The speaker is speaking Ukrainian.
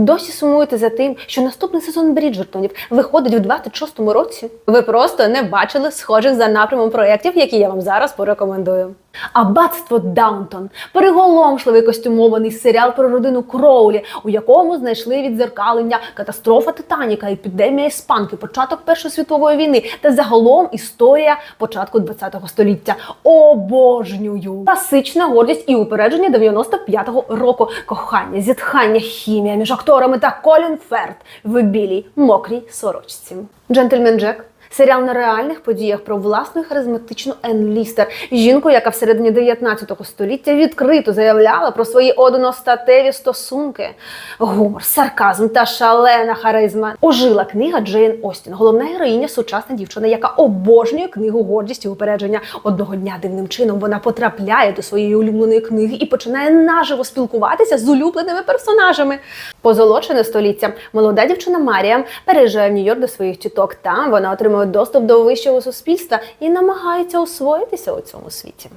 Досі сумуєте за тим, що наступний сезон Бріджертонів виходить в 26-му році? Ви просто не бачили схожих за напрямом проєктів, які я вам зараз порекомендую. Аббатство Даунтон переголомшливий костюмований серіал про родину Кроулі, у якому знайшли відзеркалення катастрофа Титаніка, епідемія іспанки, початок Першої світової війни та загалом історія початку ХХ століття. Обожнюю! Класична гордість і упередження 95-го року. Кохання, зітхання, хімія між акторами та Колін Ферт в білій мокрій сорочці. Джентльмен Джек. Серіал на реальних подіях про власну харизматичну Енн Лістер, жінку, яка всередині 19 століття відкрито заявляла про свої одностатеві стосунки. Гумор, сарказм та шалена харизма. Ожила книга Джейн Остін, головна героїня, сучасна дівчина, яка обожнює книгу гордість і упередження. Одного дня дивним чином вона потрапляє до своєї улюбленої книги і починає наживо спілкуватися з улюбленими персонажами. Позолочене століття. Молода дівчина Марія переїжджає в Нью-Йорк до своїх тіток. Там вона отримує доступ до вищого суспільства і намагається освоїтися у цьому світі.